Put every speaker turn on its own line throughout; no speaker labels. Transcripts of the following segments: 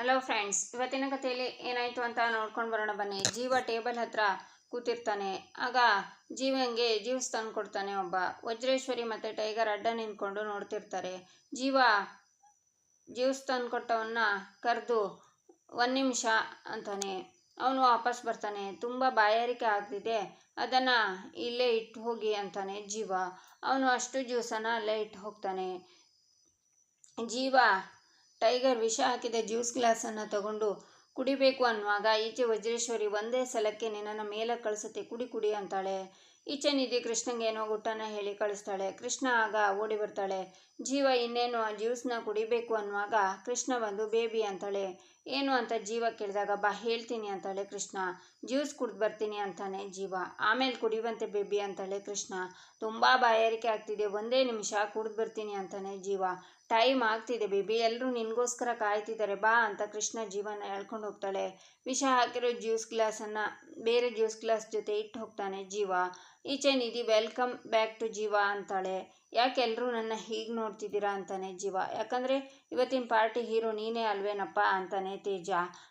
Hello friends ಇವತ್ತಿನ ಕಥೆಯಲ್ಲಿ ಏನಾಯಿತು ಅಂತ ನೋಡ್ಕೊಂಡು ಬರೋಣ ಬನ್ನಿ. ಜೀವ ಟೇಬಲ್ ಹತ್ರ ಕೂತಿರ್ತಾನೆ. ಆಗ ಜೀವಂಗೆ ಜ್ಯೂಸ್ ತಂದು ಕೊಡ್ತಾನೆ ಒಬ್ಬ. ವಜ್ರೇಶ್ವರಿ ಮತ್ತು ಟೈಗರ್ ಅಡ್ಡ ನಿಂತ್ಕೊಂಡು ನೋಡ್ತಿರ್ತಾರೆ. ಜೀವ ಜ್ಯೂಸ್ ತಂದು ಕೊಟ್ಟವನ್ನ ಕರೆದು ಒಂದು ನಿಮಿಷ ಅಂತಾನೆ. ಅವನು ವಾಪಸ್ ಬರ್ತಾನೆ. ತುಂಬ ಬಾಯಾರಿಕೆ ಆಗ್ತಿದೆ. ಅದನ್ನು ಇಲ್ಲೇ ಇಟ್ಟು ಹೋಗಿ ಅಂತಾನೆ ಜೀವ. ಅವನು ಅಷ್ಟು ಜ್ಯೂಸನ್ನು ಅಲ್ಲೇ ಇಟ್ಟು ಹೋಗ್ತಾನೆ. ಜೀವ ಟೈಗರ್ ವಿಷ ಹಾಕಿದ ಜ್ಯೂಸ್ ಗ್ಲಾಸನ್ನು ತಗೊಂಡು ಕುಡಿಬೇಕು ಅನ್ನುವಾಗ, ಈಚೆ ವಜ್ರೇಶ್ವರಿ ಒಂದೇ ಸಲಕ್ಕೆ ನಿನ್ನನ್ನು ಮೇಲೆ ಕಳಿಸುತ್ತೆ ಕುಡಿ ಕುಡಿ ಅಂತಾಳೆ. ಈಚೆ ನಿಧಿ ಕೃಷ್ಣಂಗೆ ಏನೋ ಗುಟ್ಟನ ಹೇಳಿ ಕಳಿಸ್ತಾಳೆ. ಕೃಷ್ಣ ಆಗ ಓಡಿ ಬರ್ತಾಳೆ. ಜೀವ ಇನ್ನೇನು ಆ ಜ್ಯೂಸ್ನ ಕುಡಿಬೇಕು ಅನ್ನುವಾಗ ಕೃಷ್ಣ ಬಂದು, ಬೇಬಿ ಅಂತಾಳೆ. ಏನು ಅಂತ ಜೀವ ಕೇಳಿದಾಗ, ಬಾ, ಹೇಳ್ತೀನಿ ಅಂತಾಳೆ ಕೃಷ್ಣ. ಜ್ಯೂಸ್ ಕುಡ್ದು ಬರ್ತೀನಿ ಅಂತಾನೆ ಜೀವ. ಆಮೇಲೆ ಕುಡಿಯುವಂತೆ ಬೇಬಿ ಅಂತಾಳೆ ಕೃಷ್ಣ. ತುಂಬ ಬಾಯಾರಿಕೆ ಆಗ್ತಿದೆ. ಒಂದೇ ನಿಮಿಷ ಕುಡ್ದು ಬರ್ತೀನಿ ಅಂತಾನೆ ಜೀವ. ಟೈಮ್ ಆಗ್ತಿದೆ ಬೇಬಿ. ಎಲ್ಲರೂ ನಿನಗೋಸ್ಕರ ಕಾಯ್ತಿದ್ದಾರೆ. ಬಾ ಅಂತ ಕೃಷ್ಣ ಜೀವನ ಹೇಳ್ಕೊಂಡು ಹೋಗ್ತಾಳೆ ವಿಷ ಹಾಕಿರೋ ಜ್ಯೂಸ್ ಗ್ಲಾಸನ್ನು ಬೇರೆ ಜ್ಯೂಸ್ ಗ್ಲಾಸ್ ಜೊತೆ ಇಟ್ಟು ಹೋಗ್ತಾನೆ ಜೀವ. ಈಚೆ ನಿಧಿ ವೆಲ್ಕಮ್ ಬ್ಯಾಕ್ ಟು ಜೀವ ಅಂತಾಳೆ. ಯಾಕೆ ಎಲ್ಲರೂ ನನ್ನ ಹೀಗೆ ನೋಡ್ತಿದ್ದೀರಾ ಅಂತಾನೆ ಜೀವ. ಯಾಕಂದರೆ ಇವತ್ತಿನ ಪಾರ್ಟಿ ಹೀರೋ ನೀನೇ ಅಲ್ವೇನಪ್ಪ ಅಂತಾನೆ ತೇಜ.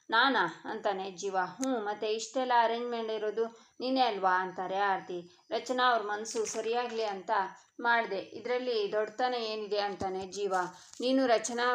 ನಾನಾ? ಅಂತಾನೆ ಜೀವ. ಹ್ಞೂ ಮತ್ತು ಇಷ್ಟೆಲ್ಲ ಅರೇಂಜ್ಮೆಂಟ್ ಇರೋದು ನೀನೇ ಅಲ್ವಾ? ಅಂತಾರೆ ಆರತಿ. ರಚನಾ ಅವ್ರ ಮನಸ್ಸು ಸರಿಯಾಗಲಿ ಅಂತ ಮಾಡಿದೆ. ಇದರಲ್ಲಿ ದೊಡ್ಡತನ ಏನಿದೆ ಅಂತಾನೆ ಜೀವ. ನೀನು ರಚನಾ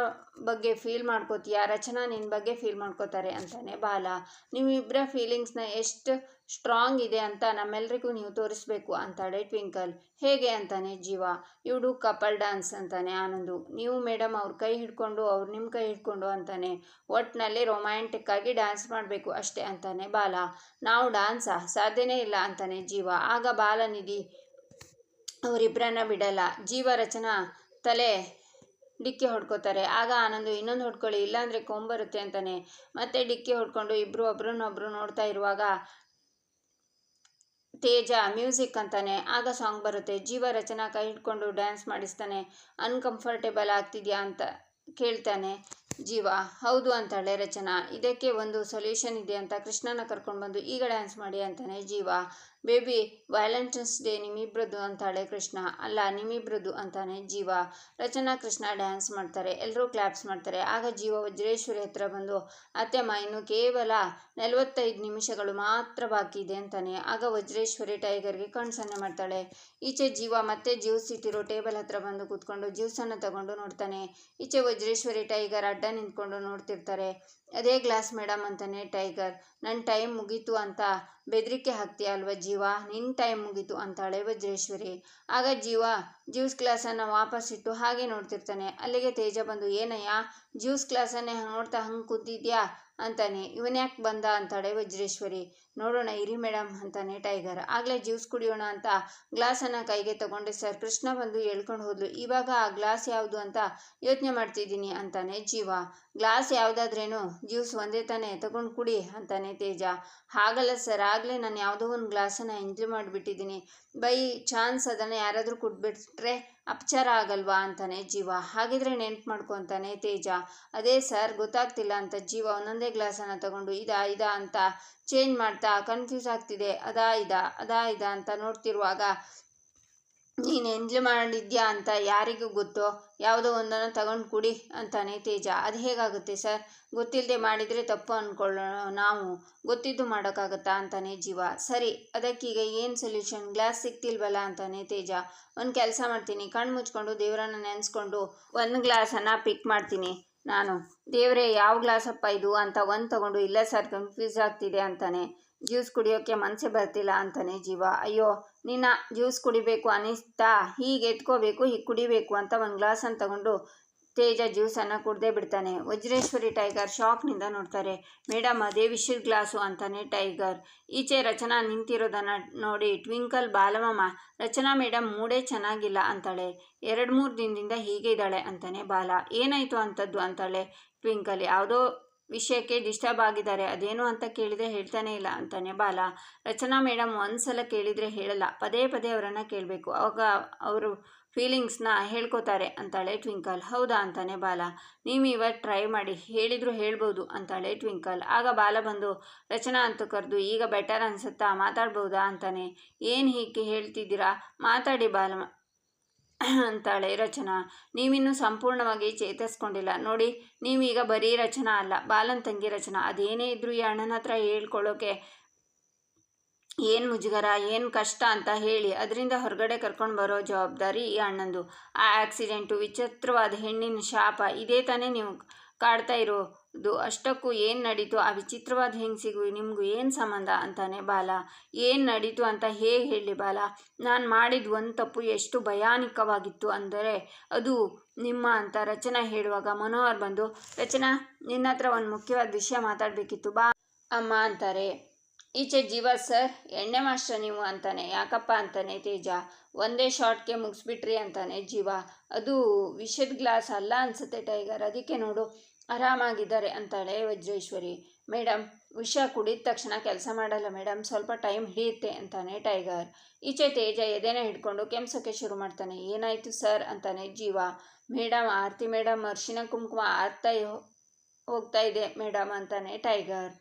ಬಗ್ಗೆ ಫೀಲ್ ಮಾಡ್ಕೋತೀಯ? ರಚನಾ ನಿನ್ನ ಬಗ್ಗೆ ಫೀಲ್ ಮಾಡ್ಕೋತಾರೆ ಅಂತಾನೆ ಬಾಲ. ನೀವಿಬ್ಬರ ಫೀಲಿಂಗ್ಸ್ನ ಎಷ್ಟು ಸ್ಟ್ರಾಂಗ್ ಇದೆ ಅಂತ ನಮ್ಮೆಲ್ರಿಗೂ ನೀವು ತೋರಿಸ್ಬೇಕು ಅಂತಾಳೆ ಟ್ವಿಂಕಲ್. ಹೇಗೆ ಅಂತಾನೆ ಜೀವ? ಇವಡು ಕಪಲ್ ಡ್ಯಾನ್ಸ್ ಅಂತಾನೆ ಆನಂದು. ನೀವು ಮೇಡಮ್ ಅವ್ರ ಕೈ ಹಿಡ್ಕೊಂಡು ಅವ್ರು ನಿಮ್ಮ ಕೈ ಹಿಡ್ಕೊಂಡು ಅಂತಾನೆ. ಒಟ್ಟಿನಲ್ಲಿ ರೊಮ್ಯಾಂಟಿಕ್ ಆಗಿ ಡ್ಯಾನ್ಸ್ ಮಾಡಬೇಕು ಅಷ್ಟೇ ಅಂತಾನೆ ಬಾಲ. ನಾವು ಡ್ಯಾನ್ಸಾ ಸಾಧ್ಯನೇ ಇಲ್ಲ ಅಂತಾನೆ ಜೀವ. ಆಗ ಬಾಲನಿಧಿ ಅವರಿಬ್ಬರನ್ನ ಬಿಡಲ್ಲ. ಜೀವ ರಚನಾ ತಲೆ ಡಿಕ್ಕಿ ಹೊಡ್ಕೋತಾರೆ. ಆಗ ಆನಂದು, ಇನ್ನೊಂದು ಹೊಡ್ಕೊಳ್ಳಿ, ಇಲ್ಲಾಂದರೆ ಕೊಂಬರುತ್ತೆ ಅಂತಾನೆ. ಮತ್ತೆ ಡಿಕ್ಕಿ ಹೊಡ್ಕೊಂಡು ಇಬ್ಬರು ಒಬ್ರನ್ನೊಬ್ರು ನೋಡ್ತಾ ಇರುವಾಗ ತೇಜ ಮ್ಯೂಸಿಕ್ ಅಂತಾನೆ, ಆಗ ಸಾಂಗ್ ಬರುತ್ತೆ. ಜೀವ ರಚನಾ ಕೈ ಹಿಡ್ಕೊಂಡು ಡ್ಯಾನ್ಸ್ ಮಾಡಿಸ್ತಾನೆ. ಅನ್ಕಂಫರ್ಟೇಬಲ್ ಆಗ್ತಿದ್ಯಾ ಅಂತ ಕೇಳ್ತಾನೆ. ಜೀವ. ಹೌದು ಅಂತಾಳೆ ರಚನಾ. ಇದಕ್ಕೆ ಒಂದು ಸೊಲ್ಯೂಷನ್ ಇದೆ ಅಂತ ಕೃಷ್ಣನ ಕರ್ಕೊಂಡು ಬಂದು ಈಗ ಡ್ಯಾನ್ಸ್ ಮಾಡಿ ಅಂತಾನೆ ಜೀವ. ಬೇಬಿ ವ್ಯಾಲೆಂಟೈನ್ಸ್ ಡೇ ನಿಮ್ಮಿಬ್ರದ್ದು ಅಂತಾಳೆ ಕೃಷ್ಣ. ಅಲ್ಲ, ನಿಮ್ಮಿಬ್ರದ್ದು ಅಂತಾನೆ ಜೀವ. ರಚನಾ, ಕೃಷ್ಣ ಡ್ಯಾನ್ಸ್ ಮಾಡ್ತಾರೆ. ಎಲ್ಲರೂ ಕ್ಲಾಪ್ಸ್ ಮಾಡ್ತಾರೆ. ಆಗ ಜೀವ ವಜ್ರೇಶ್ವರಿ ಹತ್ರ ಬಂದು, ಅತ್ತೆಮ್ಮ, ಇನ್ನು ಕೇವಲ ನಲವತ್ತೈದು ನಿಮಿಷಗಳು ಮಾತ್ರ ಬಾಕಿ ಇದೆ ಅಂತಾನೆ. ಆಗ ವಜ್ರೇಶ್ವರಿ ಟೈಗರ್ಗೆ ಕಣ್ಸನ್ನೆ ಮಾಡ್ತಾಳೆ. ಈಚೆ ಜೀವ ಮತ್ತೆ ಜ್ಯೂಸ್ ಇಟ್ಟಿರೋ ಟೇಬಲ್ ಹತ್ರ ಬಂದು ಕೂತ್ಕೊಂಡು ಜ್ಯೂಸನ್ನು ತಗೊಂಡು ನೋಡ್ತಾನೆ. ಈಚೆ ವಜ್ರೇಶ್ವರಿ ಟೈಗರ್ ನಿಂತ್ಕೊಂಡು ನೋಡ್ತಿರ್ತಾರೆ. ಅದೇ ಗ್ಲಾಸ್ ಮೇಡಮ್ ಅಂತಾನೆ ಟೈಗರ್. ನನ್ನ ಟೈಮ್ ಮುಗೀತು ಅಂತ ಬೆದರಿಕೆ ಹಾಕ್ತೀಯ ಅಲ್ವ ಜೀವ? ನಿನ್ನ ಟೈಮ್ ಮುಗೀತು ಅಂತಾಳೆ ವಜ್ರೇಶ್ವರಿ. ಆಗ ಜೀವ ಜ್ಯೂಸ್ ಗ್ಲಾಸನ್ನು ವಾಪಸ್ ಇಟ್ಟು ಹಾಗೆ ನೋಡ್ತಿರ್ತಾನೆ. ಅಲ್ಲಿಗೆ ತೇಜ ಬಂದು, ಏನಯ್ಯ ಜ್ಯೂಸ್ ಗ್ಲಾಸನ್ನೇ ನೋಡ್ತಾ ಹಂಗೆ ಕೂತಿದ್ಯಾ? ಅಂತಾನೆ. ಇವನ್ಯಾಕೆ ಬಂದ? ಅಂತಾಳೆ ವಜ್ರೇಶ್ವರಿ. ನೋಡೋಣ, ಇರಿ ಮೇಡಮ್ ಅಂತಾನೆ ಟೈಗರ್ ಆಗಲೇ ಜ್ಯೂಸ್ ಕುಡಿಯೋಣ ಅಂತ ಗ್ಲಾಸನ್ನು ಕೈಗೆ ತಗೊಂಡೆ ಸರ್ ಕೃಷ್ಣ ಬಂದು ಹೇಳ್ಕೊಂಡು ಹೋದ್ಲು. ಇವಾಗ ಆ ಗ್ಲಾಸ್ ಯಾವುದು ಅಂತ ಯೋಚನೆ ಮಾಡ್ತಿದ್ದೀನಿ, ಅಂತಾನೆ ಜೀವ. ಗ್ಲಾಸ್ ಯಾವುದಾದ್ರೇನು? ಜ್ಯೂಸ್ ಒಂದೇ ತಾನೇ, ತಗೊಂಡು ಕುಡಿ, ಅಂತಾನೆ ತೇಜ. ಹಾಗಲ್ಲ ಸರ್ ಆಗಲೇ ನಾನು ಯಾವುದೋ ಒಂದು ಗ್ಲಾಸನ್ನು ಎಂಜಾಯ್ ಮಾಡಿಬಿಟ್ಟಿದ್ದೀನಿ. ಬೈ ಚಾನ್ಸ್ ಅದನ್ನು ಯಾರಾದರೂ ಕೊಟ್ಬಿಟ್ರೆ ಅಪಚಾರ ಆಗಲ್ವಾ ಅಂತಾನೆ ಜೀವ. ಹಾಗಿದ್ರೆ ನೆನ್ಪು ಮಾಡ್ಕೊತಾನೆ ತೇಜ. ಅದೇ ಸರ್, ಗೊತ್ತಾಗ್ತಿಲ್ಲ ಅಂತ ಜೀವ ಒಂದೊಂದೇ ಗ್ಲಾಸನ್ನು ತಗೊಂಡು ಇದಾ ಇದಾ ಅಂತ ಚೇಂಜ್ ಮಾಡ್ತಾ ಕನ್ಫ್ಯೂಸ್ ಆಗ್ತಿದೆ. ಅದಾ, ಇದಾ ಅದಾ, ಇದಾ ಅಂತ ನೋಡ್ತಿರುವಾಗ ನೀನು ಎಂಜಾಯ್ ಮಾಡಿದ್ಯಾ ಅಂತ ಯಾರಿಗೂ ಗೊತ್ತೋ? ಯಾವುದೋ ಒಂದನ್ನು ತಗೊಂಡು ಕುಡಿ ಅಂತಾನೆ ತೇಜ. ಅದು ಹೇಗಾಗುತ್ತೆ ಸರ್? ಗೊತ್ತಿಲ್ಲದೆ ಮಾಡಿದರೆ ತಪ್ಪು ಅಂದ್ಕೊಳ್ಳೋ ನಾವು. ಗೊತ್ತಿದ್ದು ಮಾಡೋಕ್ಕಾಗತ್ತಾ ಅಂತಾನೆ ಜೀವ. ಸರಿ, ಅದಕ್ಕೀಗ ಏನು ಸೊಲ್ಯೂಷನ್ ಗ್ಲಾಸ್ ಸಿಗ್ತಿಲ್ವಲ್ಲ ಅಂತಾನೆ ತೇಜ. ಒಂದು ಕೆಲಸ ಮಾಡ್ತೀನಿ. ಕಣ್ಣು ಮುಚ್ಕೊಂಡು ದೇವರನ್ನ ನೆನೆಸ್ಕೊಂಡು ಒಂದು ಗ್ಲಾಸನ್ನು ಪಿಕ್ ಮಾಡ್ತೀನಿ. ನಾನು. ದೇವರೇ, ಯಾವ ಗ್ಲಾಸಪ್ಪ ಇದು? ಅಂತ ಒಂದು ತಗೊಂಡು, ಇಲ್ಲ ಸರ್ ಕನ್ಫ್ಯೂಸ್ ಆಗ್ತಿದೆ ಅಂತಾನೆ. ಜ್ಯೂಸ್ ಕುಡಿಯೋಕ್ಕೆ ಮನಸ್ಸೇ ಬರ್ತಿಲ್ಲ ಅಂತಾನೆ ಜೀವ. ಅಯ್ಯೋ, ನಿನ್ನ ಜ್ಯೂಸ್ ಕುಡಿಬೇಕು ಅನಿಸ್ತಾ? ಹೀಗೆ ಎತ್ಕೋಬೇಕು, ಹೀಗೆ ಕುಡಿಬೇಕು ಅಂತ ಒಂದು ಗ್ಲಾಸನ್ನು ತಗೊಂಡು ತೇಜ ಜ್ಯೂಸನ್ನು ಕುಡ್ದೇ ಬಿಡ್ತಾನೆ. ವಜ್ರೇಶ್ವರಿ ಟೈಗರ್ ಶಾಕ್ನಿಂದ ನೋಡ್ತಾರೆ ಮೇಡಮ್ ಅದೇ ವಿಶ್ವ ಗ್ಲಾಸು ಅಂತಾನೆ ಟೈಗರ್. ಈಚೆ ರಚನಾ ನಿಂತಿರೋದನ್ನು ನೋಡಿ ಟ್ವಿಂಕಲ್ ಬಾಲಮಮ್ಮ ರಚನಾ ಮೇಡಮ್ ಮೂಡೇ ಚೆನ್ನಾಗಿಲ್ಲ ಅಂತಾಳೆ. ಎರಡು ಮೂರು ದಿನದಿಂದ ಹೀಗೆ ಇದ್ದಾಳೆ ಅಂತಾನೆ ಬಾಲ. ಏನಾಯಿತು ಅಂಥದ್ದು ಅಂತಾಳೆ ಟ್ವಿಂಕಲ್. ಯಾವುದೋ ವಿಷಯಕ್ಕೆ ಡಿಸ್ಟರ್ಬ್ ಆಗಿದ್ದಾರೆ. ಅದೇನು ಅಂತ ಕೇಳಿದರೆ ಹೇಳ್ತಾನೆ ಇಲ್ಲ ಅಂತಾನೆ. ಬಾಲ, ರಚನಾ ಮೇಡಮ್ ಒಂದು ಸಲ ಕೇಳಿದರೆ ಹೇಳಲ್ಲ. ಪದೇ ಪದೇ ಅವರನ್ನು ಕೇಳಬೇಕು. ಅವಾಗ ಅವರು ಫೀಲಿಂಗ್ಸ್ನ ಹೇಳ್ಕೋತಾರೆ ಅಂತಾಳೆ ಟ್ವಿಂಕಲ್. ಹೌದಾ ಅಂತಾನೆ ಬಾಲ. ನೀವು ಇವತ್ತು ಟ್ರೈ ಮಾಡಿ ಹೇಳಿದ್ರು ಹೇಳ್ಬೋದು ಅಂತಾಳೆ ಟ್ವಿಂಕಲ್. ಆಗ ಬಾಲ ಬಂದು, ರಚನಾ ಅಂತ ಕರೆದು, ಈಗ ಬೆಟರ್ ಅನ್ಸುತ್ತಾ? ಮಾತಾಡ್ಬೋದಾ? ಅಂತಾನೆ. ಏನು ಹೀಗೆ ಹೇಳ್ತಿದ್ದೀರಾ? ಮಾತಾಡಿ ಬಾಲ. ಅಂತಾಳೆ ರಚನಾ. ನೀವಿನ್ನೂ ಸಂಪೂರ್ಣವಾಗಿ ಚೇತರಿಸ್ಕೊಂಡಿಲ್ಲ. ನೋಡಿ, ನೀವೀಗ ಬರೀ ರಚನಾ ಅಲ್ಲ, ಬಾಲನ್ ತಂಗಿ ರಚನಾ. ಅದೇನೇ ಇದ್ರೂ ಈ ಅಣ್ಣನ ಹತ್ರ ಹೇಳ್ಕೊಳ್ಳೋಕೆ ಏನು ಮುಜುಗರ, ಏನು ಕಷ್ಟ ಅಂತ ಹೇಳಿ ಅದರಿಂದ ಹೊರಗಡೆ ಕರ್ಕೊಂಡು ಬರೋ ಜವಾಬ್ದಾರಿ ಈ ಅಣ್ಣಂದು. ಆ ಆಕ್ಸಿಡೆಂಟು, ವಿಚಿತ್ರವಾದ ಹೆಣ್ಣಿನ ಶಾಪ, ಇದೇ ತಾನೇ ನೀವು ಕಾಡ್ತಾ ಇರೋದು ಅಷ್ಟಕ್ಕೂ ಏನು ನಡೀತು? ಆ ವಿಚಿತ್ರವಾದ ಹೆಂಗಸಿಗೂ ನಿಮಗೂ ಏನು ಸಂಬಂಧ? ಅಂತಾನೆ ಬಾಲ. ಏನು ನಡೀತು ಅಂತ ಹೇಗೆ ಹೇಳಿ ಬಾಲ? ನಾನು ಮಾಡಿದ ಒಂದು ತಪ್ಪು ಎಷ್ಟು ಭಯಾನಕವಾಗಿತ್ತು ಅಂದರೆ ಅದು ನಿಮ್ಮ ಅಂತ ರಚನಾ ಹೇಳುವಾಗ ಮನೋಹರ್ ಬಂದು, ರಚನಾ, ನಿನ್ನ ಹತ್ರ ಒಂದು ಮುಖ್ಯವಾದ ವಿಷಯ ಮಾತಾಡಬೇಕಿತ್ತು, ಬಾ ಅಮ್ಮ ಅಂತಾರೆ. ಈಚೆ ಜೀವ, ಸರ್, ಎಣ್ಣೆ ಮಾಸ್ಟರ್ ನೀವು ಅಂತಾನೆ. ಯಾಕಪ್ಪ? ಅಂತಾನೆ ತೇಜ. ಒಂದೇ ಶಾರ್ಟ್ಗೆ ಮುಗಿಸ್ಬಿಟ್ರಿ ಅಂತಾನೆ ಜೀವ. ಅದು ವಿಷದ ಗ್ಲಾಸ್ ಅಲ್ಲ ಅನ್ಸುತ್ತೆ ಟೈಗರ್, ಅದಕ್ಕೆ ನೋಡು. ಆರಾಮಾಗಿದ್ದಾರೆ ಅಂತಾಳೆ ವಜ್ರೇಶ್ವರಿ. ಮೇಡಮ್ ವಿಷ ಕುಡಿದ ತಕ್ಷಣ ಕೆಲಸ ಮಾಡಲ್ಲ ಮೇಡಮ್ ಸ್ವಲ್ಪ ಟೈಮ್ ಹಿಡಿಯುತ್ತೆ, ಅಂತಾನೆ ಟೈಗರ್. ಈಚೆ ತೇಜ ಎದೆನ ಹಿಡ್ಕೊಂಡು ಕೆಮ್ಸೋಕ್ಕೆ ಶುರು ಮಾಡ್ತಾನೆ. ಏನಾಯಿತು ಸರ್? ಅಂತಾನೆ ಜೀವ. ಮೇಡಮ್ ಆರತಿ ಮೇಡಮ್ ಅರ್ಶಿನ ಕುಂಕುಮ ಆರ್ತಾ ಹೋಗ್ತಾ ಇದೆ ಮೇಡಮ್ ಅಂತಾನೆ ಟೈಗರ್.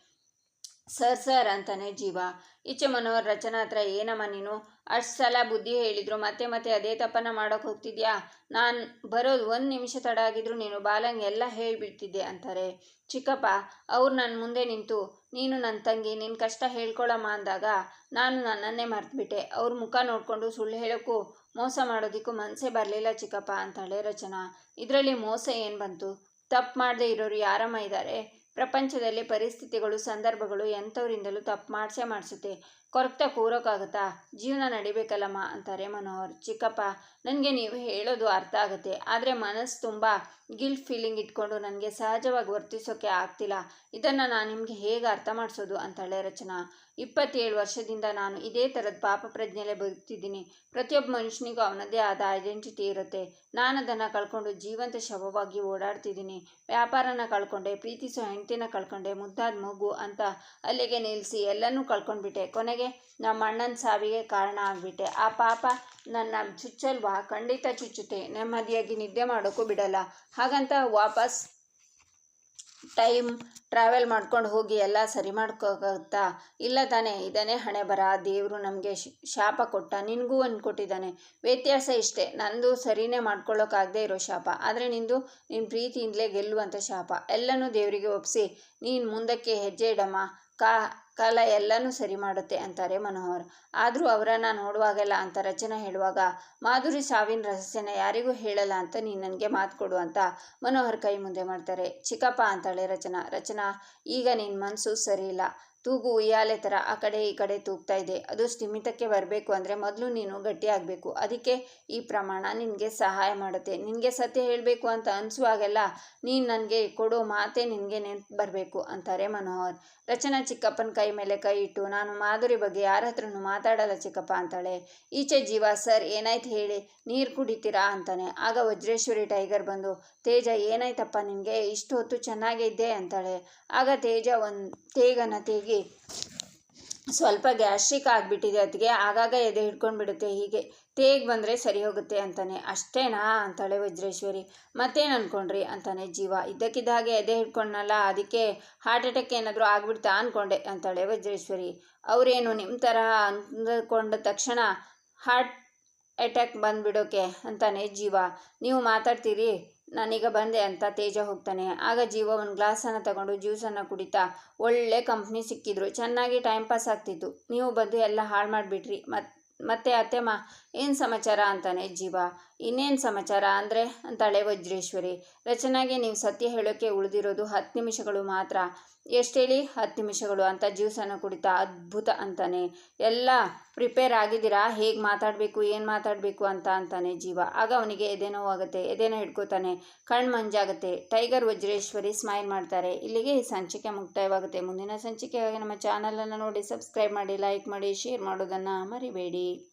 ಸರ್ ಸರ್, ಅಂತಾನೆ ಜೀವ. ಈಚೆ ಮನೋಹರ್, ರಚನಾ ಹತ್ರ ಏನಮ್ಮ ನೀನು? ಅಷ್ಟು ಸಲ ಬುದ್ಧಿ ಹೇಳಿದ್ರು, ಮತ್ತೆ ಮತ್ತೆ ಅದೇ ತಪ್ಪನ್ನ ಮಾಡೋಕೆ ಹೋಗ್ತಿದ್ಯಾ? ನಾನು ಬರೋದು ಒಂದು ನಿಮಿಷ ತಡ ಆಗಿದ್ರು ನೀನು ಬಾಲಂಗೆ ಎಲ್ಲ ಹೇಳಿಬಿಡ್ತಿದ್ದೆ ಅಂತಾರೆ. ಚಿಕ್ಕಪ್ಪ, ಅವ್ರು ನನ್ನ ಮುಂದೆ ನಿಂತು, ನೀನು ನನ್ನ ತಂಗಿ ನಿನ್ನ ಕಷ್ಟ ಹೇಳ್ಕೊಳಮ್ಮ ಅಂದಾಗ, ನಾನು ನನ್ನನ್ನೇ ಮರ್ತುಬಿಟ್ಟೆ. ಅವ್ರ ಮುಖ ನೋಡಿಕೊಂಡು ಸುಳ್ಳು ಹೇಳೋಕ್ಕೂ ಮೋಸ ಮಾಡೋದಿಕ್ಕೂ ಮನಸ್ಸೇ ಬರಲಿಲ್ಲ ಚಿಕ್ಕಪ್ಪ ಅಂತಾಳೆ ರಚನಾ. ಇದರಲ್ಲಿ ಮೋಸ ಏನು ಬಂತು? ತಪ್ಪು ಮಾಡದೇ ಇರೋರು ಯಾರಮ್ಮ ಇದ್ದಾರೆ ಪ್ರಪಂಚದಲ್ಲಿ ಪರಿಸ್ಥಿತಿಗಳು, ಸಂದರ್ಭಗಳು ಎಂಥವರಿಂದಲೂ ತಪ್ಪು ಮಾಡಿಸೇ ಮಾಡಿಸುತ್ತೆ. ಕೊರಗ್ತಾ ಕೂರೋಕ್ಕಾಗುತ್ತಾ ಜೀವನ ನಡಿಬೇಕಲ್ಲಮ್ಮ, ಅಂತಾರೆ ಮನೋಹರ್. ಚಿಕ್ಕಪ್ಪ, ನನಗೆ ನೀವು ಹೇಳೋದು ಅರ್ಥ ಆಗುತ್ತೆ. ಆದರೆ ಮನಸ್ಸು ತುಂಬ ಗಿಲ್ಟ್ ಫೀಲಿಂಗ್ ಇಟ್ಕೊಂಡು ನನಗೆ ಸಹಜವಾಗಿ ವರ್ತಿಸೋಕೆ ಆಗ್ತಿಲ್ಲ. ಇದನ್ನು ನಾನು ನಿಮಗೆ ಹೇಗೆ ಅರ್ಥ ಮಾಡಿಸೋದು? ಅಂತಾಳೆ ರಚನಾ. ಇಪ್ಪತ್ತೇಳು ವರ್ಷದಿಂದ ನಾನು ಇದೇ ಥರದ ಪಾಪ ಪ್ರಜ್ಞೆಲೆ ಬದುಕ್ತಿದ್ದೀನಿ. ಪ್ರತಿಯೊಬ್ಬ ಮನುಷ್ಯನಿಗೂ ಅವನದೇ ಆದ ಐಡೆಂಟಿಟಿ ಇರುತ್ತೆ. ನಾನು ಅದನ್ನು ಕಳ್ಕೊಂಡು ಜೀವಂತ ಶವವಾಗಿ ಓಡಾಡ್ತಿದ್ದೀನಿ. ವ್ಯಾಪಾರನ ಕಳ್ಕೊಂಡೆ, ಪ್ರೀತಿಸೋ ಹೆಂಡತಿನ ಕಳ್ಕೊಂಡೆ, ಮುದ್ದಾದ ಮಗು ಅಂತ ಅಲ್ಲಿಗೆ ನಿಲ್ಲಿಸಿ ಎಲ್ಲನೂ ಕಳ್ಕೊಂಡ್ಬಿಟ್ಟೆ. ಕೊನೆಗೆ ನಮ್ಮ ಅಣ್ಣನ ಸಾವಿಗೆ ಕಾರಣ ಆಗಿಬಿಟ್ಟೆ. ಆ ಪಾಪ ನನ್ನ ಚುಚ್ಚಲ್ವಾ? ಖಂಡಿತ ಚುಚ್ಚುತ್ತೆ. ನೆಮ್ಮದಿಯಾಗಿ ನಿದ್ದೆ ಮಾಡೋಕ್ಕೂ ಬಿಡಲ್ಲ. ಹಾಗಂತ ವಾಪಸ್ ಟೈಮ್ ಟ್ರಾವೆಲ್ ಮಾಡ್ಕೊಂಡು ಹೋಗಿ ಎಲ್ಲ ಸರಿ ಮಾಡ್ಕೋಗುತ್ತಾ ಇಲ್ಲ ತಾನೇ. ಇದನ್ನೇ ಹಣೆ ಬರ. ದೇವರು ನಮಗೆ ಶಾಪ ಕೊಟ್ಟ. ನಿನಗೂ ಒಂದು ಕೊಟ್ಟಿದ್ದಾನೆ ವ್ಯತ್ಯಾಸ ಇಷ್ಟೇ. ನಂದು ಸರಿನೇ ಮಾಡ್ಕೊಳ್ಳೋಕ್ಕಾಗದೇ ಇರೋ ಶಾಪ. ಆದರೆ ನಿಂದು ನಿನ್ನ ಪ್ರೀತಿಯಿಂದಲೇ ಗೆಲ್ಲುವಂಥ ಶಾಪ. ಎಲ್ಲನೂ ದೇವರಿಗೆ ಒಪ್ಪಿಸಿ ನೀನು ಮುಂದಕ್ಕೆ ಹೆಜ್ಜೆ ಇಡಮ್ಮ. ಕಾ ಕಾಲ ಎಲ್ಲನೂ ಸರಿ ಮಾಡುತ್ತೆ ಅಂತಾರೆ ಮನೋಹರ್. ಆದರೂ ಅವರನ್ನು ನೋಡುವಾಗೆಲ್ಲ ಅಂತ ರಚನೆ ಹೇಳುವಾಗ, ಮಾಧುರಿ ಸಾವಿನ ರಹಸ್ಯನ ಯಾರಿಗೂ ಹೇಳಲ್ಲ ಅಂತ ನೀನು ನನಗೆ ಮಾತು ಕೊಡು ಅಂತ ಮನೋಹರ್ ಕೈ ಮುಂದೆ ಮಾಡ್ತಾರೆ. ಚಿಕ್ಕಪ್ಪ ಅಂತಾಳೆ ರಚನಾ. ರಚನಾ, ಈಗ ನಿನ್ನ ಮನಸ್ಸು ಸರಿ ಇಲ್ಲ. ತೂಗು ಉಯ್ಯಾಲೆ ಥರ ಆ ಕಡೆ ಈ ಕಡೆ ತೂಗ್ತಾ ಇದೆ. ಅದು ಸ್ಥಿಮಿತಕ್ಕೆ ಬರಬೇಕು ಅಂದರೆ ಮೊದಲು ನೀನು ಗಟ್ಟಿಯಾಗಬೇಕು ಅದಕ್ಕೆ ಈ ಪ್ರಮಾಣ ನಿನಗೆ ಸಹಾಯ ಮಾಡುತ್ತೆ. ನಿನಗೆ ಸತ್ಯ ಹೇಳಬೇಕು ಅಂತ ಅನಿಸುವಾಗೆಲ್ಲ ನೀನು ನನಗೆ ಕೊಡೋ ಮಾತೇ ನಿನಗೆ ನೆನಪು ಬರಬೇಕು ಅಂತಾರೆ ಮನೋಹರ್. ರಚನಾ ಚಿಕ್ಕಪ್ಪನ ಕೈ ಮೇಲೆ ಕೈ ಇಟ್ಟು, ನಾನು ಮಾಧುರಿ ಬಗ್ಗೆ ಯಾರ ಹತ್ರನು ಮಾತಾಡಲ್ಲ ಚಿಕ್ಕಪ್ಪ ಅಂತಾಳೆ. ಈಚೆ ಜೀವ ಸರ್, ಏನಾಯ್ತು ಹೇಳಿ? ನೀರು ಕುಡಿತೀರಾ? ಅಂತಾನೆ. ಆಗ ವಜ್ರೇಶ್ವರಿ ಟೈಗರ್ ಬಂದು, ತೇಜ, ಏನಾಯ್ತಪ್ಪ ನಿನಗೆ? ಇಷ್ಟು ಹೊತ್ತು ಚೆನ್ನಾಗೇ ಇದ್ದೆ ಅಂತಾಳೆ. ಆಗ ತೇಜ ಒಂದು ತೇಗನ ತೇಗಿ ಸ್ವಲ್ಪ ಗ್ಯಾಸ್ಟ್ರಿಕ್ ಆಗಿಬಿಟ್ಟಿದೆ ಅದಕ್ಕೆ ಆಗಾಗ ಎದೆ ಹಿಡ್ಕೊಂಡು ಬಿಡುತ್ತೆ ಹೀಗೆ ತೇಗ್ ಬಂದರೆ ಸರಿ ಹೋಗುತ್ತೆ ಅಂತಾನೆ. ಅಷ್ಟೇನಾ? ಅಂತಾಳೆ ವಜ್ರೇಶ್ವರಿ. ಮತ್ತೇನು ಅಂದ್ಕೊಂಡ್ರಿ ಅಂತಾನೆ ಜೀವ. ಇದ್ದಕ್ಕಿದ್ದ ಹಾಗೆ ಎದೆ ಹಿಡ್ಕೊಂಡ್ನಲ್ಲ, ಅದಕ್ಕೆ ಹಾರ್ಟ್ ಅಟ್ಯಾಕ್ ಏನಾದರೂ ಆಗ್ಬಿಡ್ತಾ ಅಂದ್ಕೊಂಡೆ ಅಂತಾಳೆ ವಜ್ರೇಶ್ವರಿ. ಅವರೇನು ನಿಮ್ಮ ಥರ ಅಂದ್ಕೊಂಡ ತಕ್ಷಣ ಹಾರ್ಟ್ ಅಟ್ಯಾಕ್ ಬಂದುಬಿಡೋಕೆ ಅಂತಾನೆ ಜೀವ. ನೀವು ಮಾತಾಡ್ತೀರಿ? ನಾನೀಗ ಬಂದೆ ಅಂತ ತೇಜ ಹೋಗ್ತಾನೆ. ಆಗ ಜೀವ ಒಂದು ಗ್ಲಾಸನ್ನು ತಗೊಂಡು ಜ್ಯೂಸನ್ನು ಕುಡಿತಾ ಒಳ್ಳೆ ಕಂಪ್ನಿ ಸಿಕ್ಕಿದ್ರು. ಚೆನ್ನಾಗಿ ಟೈಮ್ ಪಾಸ್ ಆಗ್ತಿತ್ತು. ನೀವು ಬಂದು ಎಲ್ಲ ಹಾಳು ಮಾಡಿಬಿಟ್ರಿ. ಮತ್ತು ಮತ್ತೆ ಅತ್ತೆಮ್ಮ ಏನು ಸಮಾಚಾರ ಅಂತಾನೆ ಜೀವ. ಇನ್ನೇನು ಸಮಾಚಾರ ಅಂದರೆ ಅಂತಾಳೆ ವಜ್ರೇಶ್ವರಿ. ರಚನಾಗೆ ನೀವು ಸತ್ಯ ಹೇಳೋಕ್ಕೆ ಉಳಿದಿರೋದು ಹತ್ತು ನಿಮಿಷಗಳು ಮಾತ್ರ. ಎಷ್ಟೇಳಿ ಹತ್ತು ನಿಮಿಷಗಳು ಅಂತ ಜ್ಯೂಸನ್ನು ಕುಡಿತಾ ಅದ್ಭುತ ಅಂತಾನೆ. ಎಲ್ಲ ಪ್ರಿಪೇರ್ ಆಗಿದ್ದೀರಾ? ಹೇಗೆ ಮಾತಾಡಬೇಕು? ಏನು ಮಾತಾಡಬೇಕು ಅಂತ ಅಂತಾನೆ ಜೀವ. ಆಗ ಅವನಿಗೆ ಎದೆನೋ ಆಗುತ್ತೆ ಎದೆನೋ ಹಿಡ್ಕೋತಾನೆ. ಕಣ್ಣು ಮಂಜಾಗುತ್ತೆ. ಟೈಗರ್ ವಜ್ರೇಶ್ವರಿ ಸ್ಮೈಲ್ ಮಾಡ್ತಾರೆ. ಇಲ್ಲಿಗೆ ಸಂಚಿಕೆ ಮುಕ್ತಾಯವಾಗುತ್ತೆ. ಮುಂದಿನ ಸಂಚಿಕೆಯಾಗಿ ನಮ್ಮ ಚಾನಲನ್ನು ನೋಡಿ, ಸಬ್ಸ್ಕ್ರೈಬ್ ಮಾಡಿ, ಲೈಕ್ ಮಾಡಿ, ಶೇರ್ ಮಾಡೋದನ್ನು ಮರಿಬೇಡಿ.